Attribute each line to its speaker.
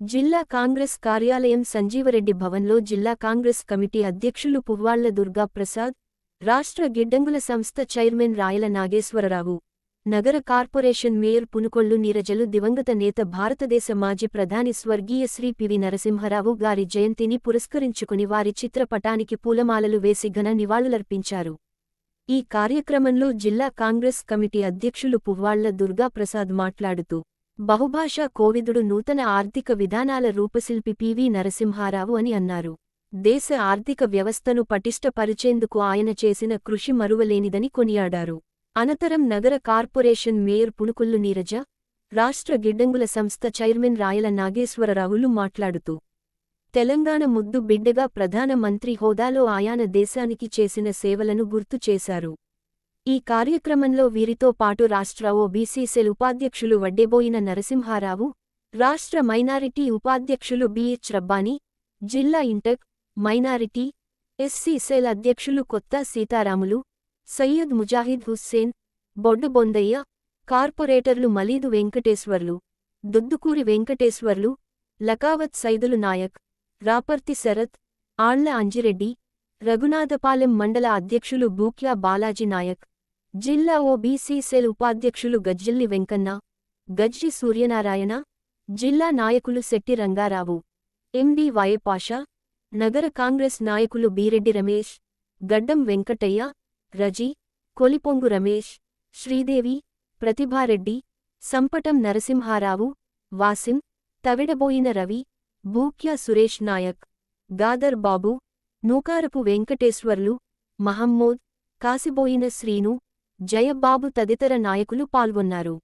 Speaker 1: జిల్లా కాంగ్రెస్ కార్యాలయం సంజీవరెడ్డి భవన్లో జిల్లా కాంగ్రెస్ కమిటీ అధ్యక్షులు పువ్వాళ్ళ దుర్గా ప్రసాద్ రాష్ట్ర గిడ్డంగుల సంస్థ చైర్మన్ రాయల నాగేశ్వరరావు నగర కార్పొరేషన్ మేయర్ పునుకొల్లు నీరజలు దివంగత నేత భారతదేశ మాజీ ప్రధాని స్వర్గీయ శ్రీ పివి నరసింహరావు గారి జయంతిని పురస్కరించుకుని వారి చిత్రపటానికి పూలమాలలు వేసి ఘన నివాళులర్పించారు. ఈ కార్యక్రమంలో జిల్లా కాంగ్రెస్ కమిటీ అధ్యక్షులు పువ్వాళ్ళ దుర్గా ప్రసాద్ మాట్లాడుతూ బహుభాషా కోవిదుడు నూతన ఆర్థిక విధానాల రూపశిల్పి పివి నరసింహారావు అని అన్నారు. దేశ ఆర్థిక వ్యవస్థను పటిష్టపరిచేందుకు ఆయన చేసిన కృషి మరువలేనిదని కొనియాడారు. అనంతరం నగర కార్పొరేషన్ మేయర్ పుణుకుల్లు నీరజ రాష్ట్ర గిడ్డంగుల సంస్థ చైర్మన్ రాయల నాగేశ్వరరావులు మాట్లాడుతూ తెలంగాణ ముద్దు బిడ్డగా ప్రధాన మంత్రి హోదాలో ఆయాన దేశానికి చేసిన సేవలను గుర్తు చేశారు. ఈ కార్యక్రమంలో వీరితో పాటు రాష్ట్ర ఓబీసీ సెల్ ఉపాధ్యక్షులు వడ్డెబోయిన నరసింహారావు రాష్ట్ర మైనారిటీ ఉపాధ్యక్షులు బిహెచ్ రబ్బానీ జిల్లా ఇంటక్ మైనారిటీ ఎస్సీ సెల్ అధ్యక్షులు కొత్త సీతారాములు సయ్యద్ ముజాహిద్ హుస్సేన్ బొడ్డు బొందయ్య కార్పొరేటర్లు మలీదు వెంకటేశ్వర్లు దుద్దుకూరి వెంకటేశ్వర్లు లకావత్ సైదులు నాయక్ రాపర్తి శరత్ ఆళ్ళ అంజిరెడ్డి రఘునాథపాలెం మండల అధ్యక్షులు బూక్యా బాలాజీ నాయక్ జిల్లా ఓబీసీ సెల్ ఉపాధ్యక్షులు గజ్జిల్లి వెంకన్న గజ్జి సూర్యనారాయణ జిల్లా నాయకులు శెట్టి రంగారావు ఎండి వాయపాషా నగర కాంగ్రెస్ నాయకులు బీరెడ్డి రమేష్ గడ్డం వెంకటయ్య రజీ కొలిపొంగు రమేష్ శ్రీదేవి ప్రతిభారెడ్డి సంపటం నరసింహారావు వాసిం తవిడబోయిన రవి బూక్యా సురేష్ నాయక్ గాదర్ బాబు నూకారపు వెంకటేశ్వర్లు మహమ్మోద్ కాసిబోయిన శ్రీను జయబాబు తదితర నాయకులు పాల్గొన్నారు.